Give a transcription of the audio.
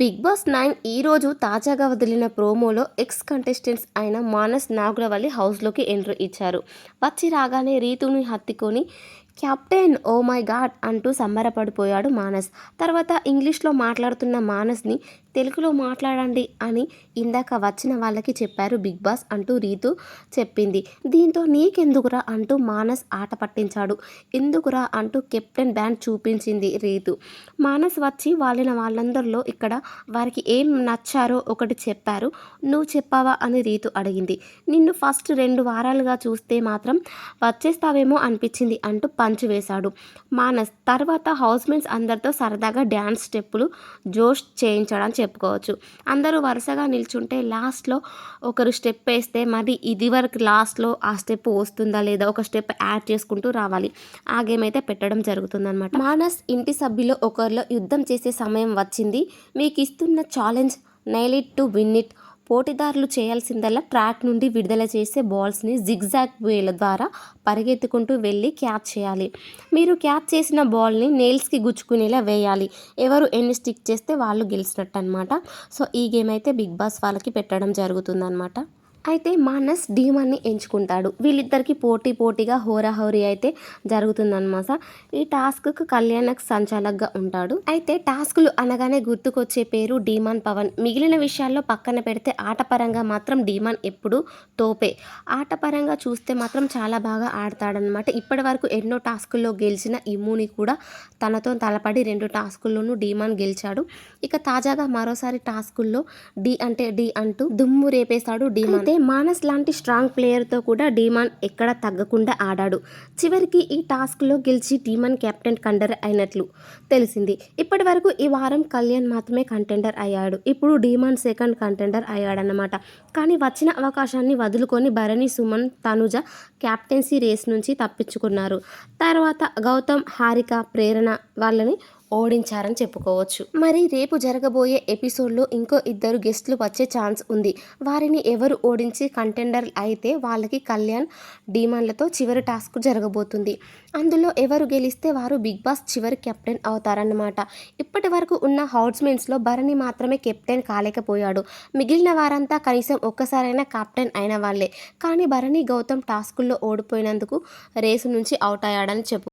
Big boss nine ఈరోజు తాజాగా వదిలిన ప్రోమోలో ఎక్స్ కంటెస్టెంట్స్ అయిన మానస్ నాగులవల్లి హౌస్లోకి ఎంట్రీ ఇచ్చారు. వచ్చి రాగానే రీతుని హత్తుకొని కెప్టెన్ ఓ మై గాడ్ అంటూ సంబరపడిపోయాడు మానస్. తర్వాత ఇంగ్లీష్లో మాట్లాడుతున్న మానస్ని తెలుగులో మాట్లాడండి అని ఇందాక వచ్చిన వాళ్ళకి చెప్పారు బిగ్ బాస్ అంటూ రీతు చెప్పింది. దీంతో నీకెందుకురా అంటూ మానస్ ఆట పట్టించాడు. ఎందుకురా అంటూ కెప్టెన్ బ్యాండ్ చూపించింది రీతు. మానస్ వచ్చి వాళ్ళిన వాళ్ళందరిలో ఇక్కడ వారికి ఏం నచ్చారో ఒకటి చెప్పారు. నువ్వు చెప్పావా అని రీతు అడిగింది. నిన్ను ఫస్ట్ రెండు వారాలుగా చూస్తే మాత్రం వచ్చేస్తావేమో అనిపించింది అంటూ పంచు వేశాడు. మానస్ తర్వాత హౌస్మేట్స్ అందరితో సరదాగా డ్యాన్స్ స్టెప్పులు జోష్ చేయించడం చెప్పుకోవచ్చు. అందరూ వరుసగా నిల్చుంటే లాస్ట్లో ఒకరు స్టెప్ వేస్తే మరి ఇది వరకు లాస్ట్లో ఆ స్టెప్ వస్తుందా లేదా ఒక స్టెప్ యాడ్ చేసుకుంటూ రావాలి. ఆ గేమ్ అయితే పెట్టడం జరుగుతుందన్నమాట. మానస్ ఇంటి సభ్యులు ఒకరిలో యుద్ధం చేసే సమయం వచ్చింది. మీకు ఇస్తున్న challenge nail it to win it. పోటీదారులు చేయాల్సిందల్లా ట్రాక్ నుండి విడుదల చేసే బాల్స్ని జిగ్జాగ్ వేల ద్వారా పరిగెత్తుకుంటూ వెళ్ళి క్యాచ్ చేయాలి. మీరు క్యాచ్ చేసిన బాల్ని నెయిల్స్కి గుచ్చుకునేలా వేయాలి. ఎవరు ఎన్ని స్టిక్ చేస్తే వాళ్ళు గెలిచినట్టు అనమాట సో ఈ గేమ్ అయితే బిగ్ బాస్ వాళ్ళకి పెట్టడం జరుగుతుందన్నమాట. అయితే మానస్ డీమాన్ని ఎంచుకుంటాడు. వీళ్ళిద్దరికి పోటీ పోటీగా హోరాహోరీ అయితే జరుగుతుందన్నమాట. ఈ టాస్క్కు కళ్యాణక్ సంచాలక్గా ఉంటాడు. అయితే టాస్క్లు అనగానే గుర్తుకొచ్చే పేరు డీమాన్ పవన్. మిగిలిన విషయాల్లో పక్కన పెడితే ఆటపరంగా మాత్రం డీమాన్ ఎప్పుడు తోపే. ఆటపరంగా చూస్తే మాత్రం చాలా బాగా ఆడతాడనమాట ఇప్పటి వరకు ఎన్నో టాస్కుల్లో గెలిచిన ఇమ్ముని కూడా తనతో తలపడి రెండు టాస్కుల్లోనూ డీమాన్ గెలిచాడు. ఇక తాజాగా మరోసారి టాస్కుల్లో డి అంటే డి అంటూ దుమ్ము రేపేశాడు డీమాన్. అదే మానస్ లాంటి స్ట్రాంగ్ ప్లేయర్తో కూడా డీమాన్ ఎక్కడ తగ్గకుండా ఆడాడు. చివరికి ఈ టాస్క్లో గెలిచి డీమాన్ కెప్టెన్ కండర్ అయినట్లు తెలిసింది. ఇప్పటి వరకు ఈ వారం కళ్యాణ్ మాత్రమే కంటెండర్ అయ్యాడు. ఇప్పుడు డీమాన్ సెకండ్ కంటెండర్ అయ్యాడనమాట కానీ వచ్చిన అవకాశాన్ని వదులుకొని భరణి సుమన్ తనుజ క్యాప్టెన్సీ రేస్ నుంచి తప్పించుకున్నారు. తర్వాత గౌతమ్ హారిక ప్రేరణ వాళ్ళని ఓడించారని చెప్పుకోవచ్చు. మరి రేపు జరగబోయే ఎపిసోడ్లో ఇంకో ఇద్దరు గెస్ట్లు వచ్చే ఛాన్స్ ఉంది. వారిని ఎవరు ఓడించి కంటెండర్ అయితే వాళ్ళకి కళ్యాణ్ డీమాన్లతో చివరి టాస్క్ జరగబోతుంది. అందులో ఎవరు గెలిస్తే వారు బిగ్ బాస్ చివరి కెప్టెన్ అవుతారన్నమాట. ఇప్పటి వరకు ఉన్న హౌట్స్మెన్స్లో భరణి మాత్రమే కెప్టెన్ కాలేకపోయాడు. మిగిలిన వారంతా కనీసం ఒక్కసారైనా కెప్టెన్ అయిన వాళ్ళే. కానీ భరణి గౌతమ్ టాస్కుల్లో ఓడిపోయినందుకు రేసు నుంచి అవుట్ అయ్యాడని చెప్పు